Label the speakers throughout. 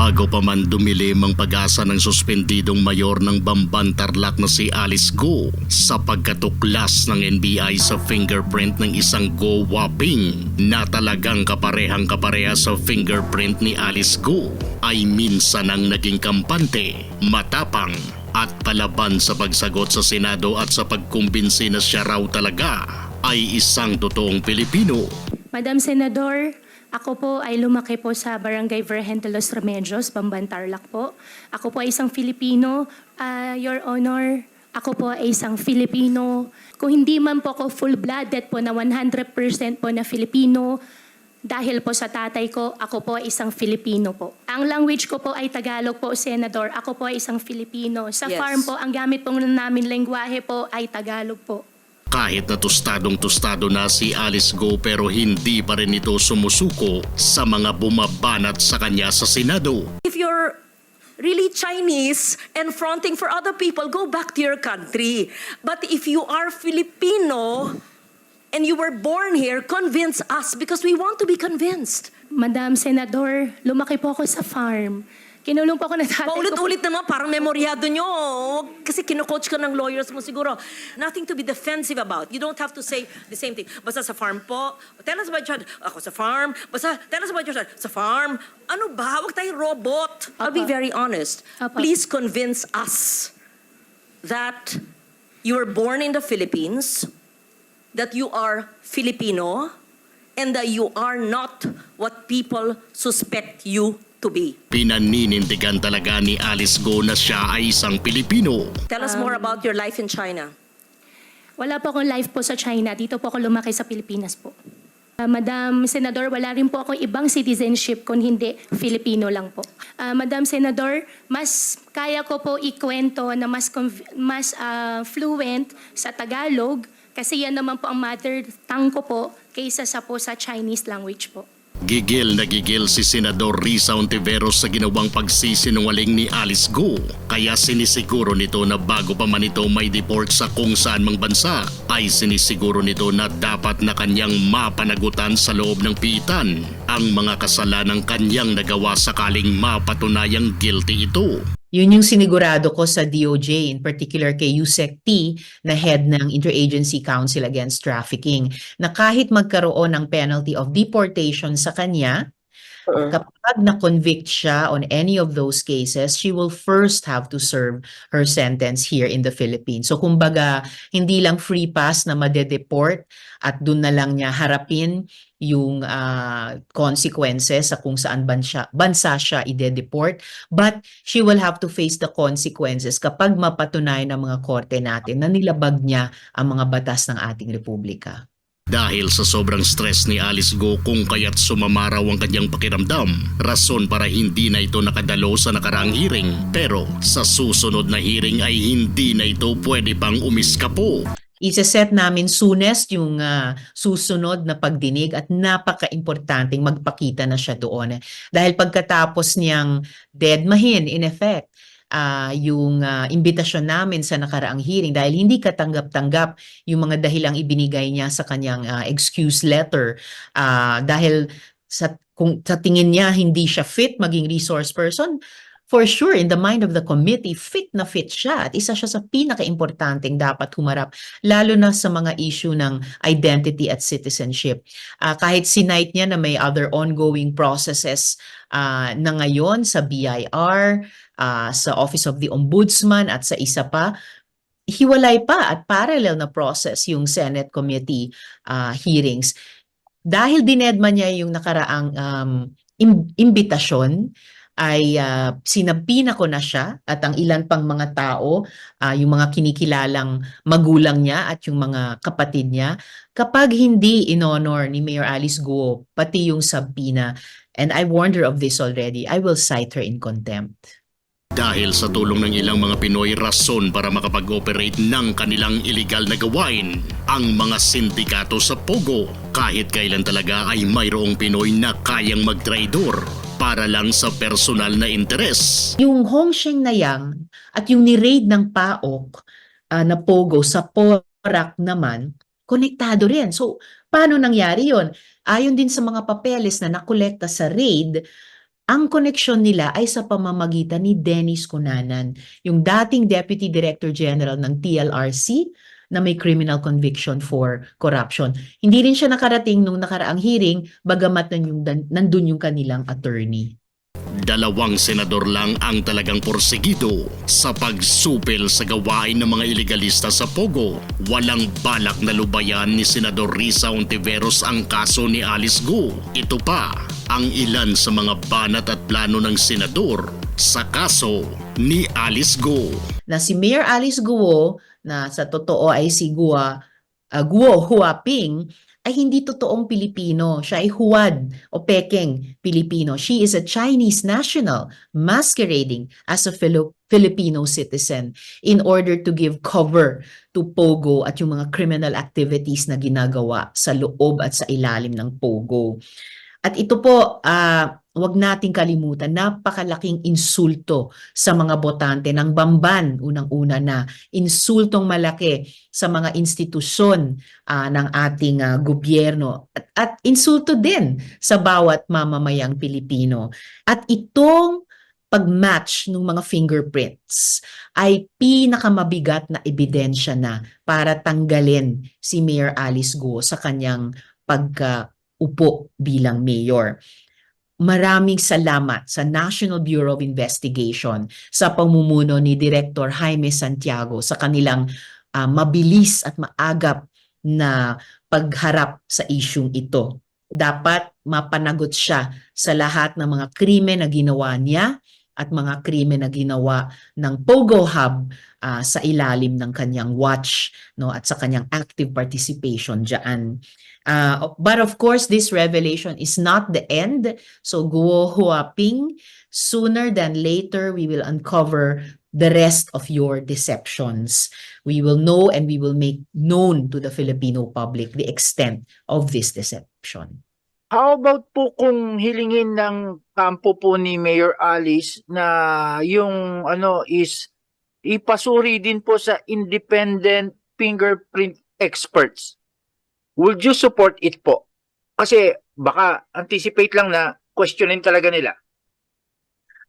Speaker 1: Bago pa man dumilim ang pag-asa ng suspendidong mayor ng Bamban Tarlac na si Alice Go sa pagkatuklas ng NBI sa fingerprint ng isang Go Waping na talagang kaparehang kapareha sa fingerprint ni Alice Go ay minsan ang naging kampante, matapang at palaban sa pagsagot sa Senado at sa pagkumbinsi na siya raw talaga ay isang totoong Pilipino.
Speaker 2: Madam Senador, ako po ay lumaki po sa Barangay Virgen de los Remedios, Bamban Tarlac po. Ako po ay isang Filipino. Ah, Your Honor, ako po ay isang Filipino. Kung hindi man po ako full-blooded po na 100% po na Filipino, dahil po sa tatay ko, ako po ay isang Filipino po. Ang language ko po ay Tagalog po, Senador. Ako po ay isang Filipino. Sa
Speaker 3: Yes.
Speaker 2: farm po, ang gamit po namin lengguwahe po ay Tagalog po.
Speaker 1: Kahit na tostadong tostado na si Alice Go pero hindi pa rin ito sumusuko sa mga bumabanat sa kanya sa Senado.
Speaker 3: If you're really Chinese and fronting for other people, go back to your country. But if you are Filipino and you were born here, convince us because we want to be convinced.
Speaker 2: Madam Senador, lumaki po ako sa farm. Kinulong po ako ng tatay ko.
Speaker 3: Paulit-ulit naman, parang memoryado nyo. Kasi kino-coach ka ng lawyers mo siguro. Nothing to be defensive about. You don't have to say the same thing. Basta sa farm po, tell us about your. Ako sa farm. Basta tell us about your. Sa farm. Ano ba? Huwag tayo robot. I'll be
Speaker 2: Apa.
Speaker 3: very honest.
Speaker 2: Apa.
Speaker 3: Please convince us that you were born in the Philippines, that you are Filipino, and that you are not what people suspect you to be.
Speaker 1: Pinaninindigan talaga ni Alice Go na siya ay isang Pilipino.
Speaker 3: Tell us more about your life in China.
Speaker 2: Wala po akong life po sa China. Dito po ako lumaki sa Pilipinas po. Ah, Madam Senador, wala rin po akong ibang citizenship kung hindi Filipino lang po. Ah, Madam Senador, mas kaya ko po ikwento na mas, conv- mas ah, fluent sa Tagalog kasi yan naman po ang mother tongue ko po kaysa sa po sa Chinese language po.
Speaker 1: Gigil na gigil si Senador Risa Ontiveros sa ginawang pagsisinungaling ni Alice Go. Kaya sinisiguro nito na bago pa man ito may deport sa kung saan mang bansa, ay sinisiguro nito na dapat na kanyang mapanagutan sa loob ng piitan ang mga kasalanang kanyang nagawa sakaling mapatunayang guilty ito.
Speaker 4: Yun yung sinigurado ko sa DOJ, in particular kay Yusek T, na head ng Interagency Council Against Trafficking, na kahit magkaroon ng penalty of deportation sa kanya, kapag na-convict siya on any of those cases, she will first have to serve her sentence here in the Philippines. So kumbaga, hindi lang free pass na madedeport at dun na lang niya harapin yung ah, consequences sa kung saan bansa, bansa siya ide-deport, but she will have to face the consequences kapag mapatunay ng mga korte natin na nilabag niya ang mga batas ng ating republika.
Speaker 1: Dahil sa sobrang stress ni Alice Go kung kaya't sumamaraw ang kanyang pakiramdam, rason para hindi na ito nakadalo sa nakaraang hearing. Pero sa susunod na hearing ay hindi na ito pwede pang umiskapo.
Speaker 4: Isa-set namin soonest yung ah, susunod na pagdinig at napaka-importanting magpakita na siya doon. Dahil pagkatapos niyang deadmahin, in effect, ah, yung ah, imbitasyon namin sa nakaraang hearing dahil hindi katanggap-tanggap yung mga dahilang ibinigay niya sa kanyang ah, excuse letter. Ah, dahil sa kung sa tingin niya hindi siya fit maging resource person for sure in the mind of the committee fit na fit siya at isa siya sa pinaka-importanting dapat humarap lalo na sa mga issue ng identity at citizenship. Ah, kahit sinight niya na may other ongoing processes ah, na ngayon sa BIR, ah, sa Office of the Ombudsman at sa isa pa, hiwalay pa at parallel na process yung Senate committee ah, hearings. Dahil dinedma niya yung nakaraang um, im- imbitasyon, ay ah, sinampina ko na siya at ang ilan pang mga tao, ah, yung mga kinikilalang magulang niya at yung mga kapatid niya, kapag hindi in-honor ni Mayor Alice Guo, pati yung sabina, and I warned her of this already, I will cite her in contempt.
Speaker 1: Dahil sa tulong ng ilang mga Pinoy rason para makapag-operate ng kanilang illegal na gawain, ang mga sindikato sa Pogo. Kahit kailan talaga ay mayroong Pinoy na kayang magtraidor para lang sa personal na interes.
Speaker 4: Yung Hongsheng na yang at yung ni-raid ng PAOK ah, na Pogo sa Porac naman, konektado rin. So, paano nangyari yon? Ayon din sa mga papeles na nakolekta sa raid, ang koneksyon nila ay sa pamamagitan ni Dennis Cunanan, yung dating Deputy Director General ng TLRC na may criminal conviction for corruption. Hindi rin siya nakarating nung nakaraang hearing, bagamat nandun yung, nandun yung kanilang attorney.
Speaker 1: Dalawang senador lang ang talagang porsigido sa pagsupil sa gawain ng mga ilegalista sa Pogo. Walang balak na lubayan ni Senador Risa Ontiveros ang kaso ni Alice Go. Ito pa ang ilan sa mga banat at plano ng senador sa kaso ni Alice Go.
Speaker 4: na si Mayor Alice Guo, na sa totoo ay si Gua, uh, Guo Huaping, ay hindi totoong Pilipino. Siya ay Huad o Peking Pilipino. She is a Chinese national masquerading as a Filo- Filipino citizen in order to give cover to Pogo at yung mga criminal activities na ginagawa sa loob at sa ilalim ng Pogo. At ito po, ah, wag nating kalimutan, napakalaking insulto sa mga botante ng Bamban, unang-una na insultong malaki sa mga institusyon ah, ng ating ah, gobyerno at, at insulto din sa bawat mamamayang Pilipino. At itong pag-match ng mga fingerprints ay pinakamabigat na ebidensya na para tanggalin si Mayor Alice Go sa kanyang pagka-upo bilang mayor. Maraming salamat sa National Bureau of Investigation sa pamumuno ni Director Jaime Santiago sa kanilang ah, mabilis at maagap na pagharap sa isyung ito. Dapat mapanagot siya sa lahat ng mga krimen na ginawa niya at mga krimen na ginawa ng Pogo Hub ah, sa ilalim ng kanyang watch no at sa kanyang active participation diyan. Uh, but of course, this revelation is not the end. So Guo Huaping, sooner than later, we will uncover the rest of your deceptions. We will know and we will make known to the Filipino public the extent of this deception.
Speaker 5: How about po kung hilingin ng kampo po ni Mayor Alice na yung ano is ipasuri din po sa independent fingerprint experts. Would you support it po? Kasi baka anticipate lang na questionin talaga nila.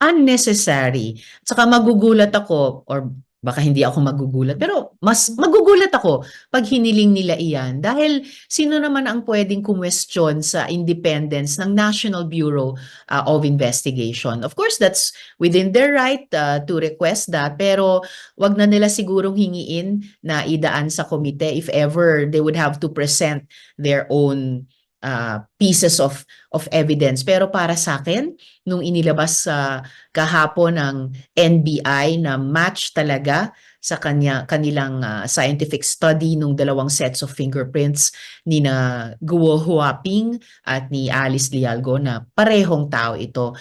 Speaker 4: unnecessary. Saka magugulat ako or baka hindi ako magugulat. Pero mas magugulat ako pag hiniling nila iyan. Dahil sino naman ang pwedeng kumwestiyon sa independence ng National Bureau uh, of Investigation. Of course, that's within their right uh, to request that. Pero wag na nila sigurong hingiin na idaan sa komite if ever they would have to present their own uh, pieces of of evidence. Pero para sa akin, nung inilabas sa kahapon ng NBI na match talaga sa kanya kanilang ah, scientific study nung dalawang sets of fingerprints ni na Guo Huaping at ni Alice Lialgo na parehong tao ito.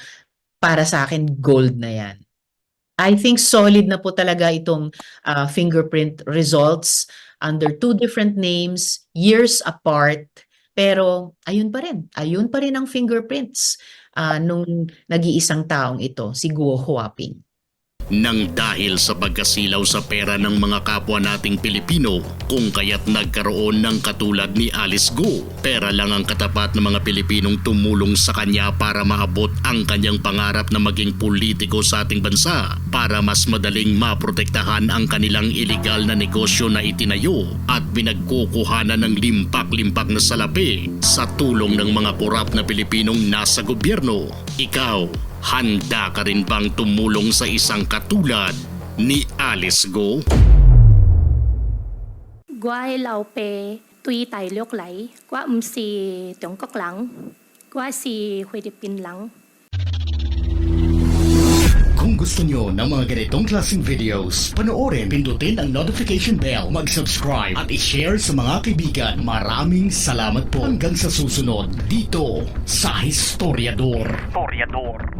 Speaker 4: Para sa akin, gold na yan. I think solid na po talaga itong ah, fingerprint results under two different names, years apart. Pero ayun pa rin, ayun pa rin ang fingerprints ah, nung nag-iisang taong ito, si Guo Huaping.
Speaker 1: Nang dahil sa pagkasilaw sa pera ng mga kapwa nating Pilipino kung kaya't nagkaroon ng katulad ni Alice Go. Pera lang ang katapat ng mga Pilipinong tumulong sa kanya para maabot ang kanyang pangarap na maging politiko sa ating bansa para mas madaling maprotektahan ang kanilang ilegal na negosyo na itinayo at pinagkukuhanan ng limpak-limpak na salapi sa tulong ng mga korap na Pilipinong nasa gobyerno. Ikaw, Handa ka rin bang tumulong sa isang katulad ni Alice Go?
Speaker 2: Guay lao pe tui tai liok lai, qua um si Trung Quốc lang, qua si Philippines lang.
Speaker 1: Kung gusto nyo ng mga ganitong klaseng videos, panoorin, pindutin ang notification bell, mag-subscribe at i-share sa mga kaibigan. Maraming salamat po hanggang sa susunod dito sa Historiador. Historiador.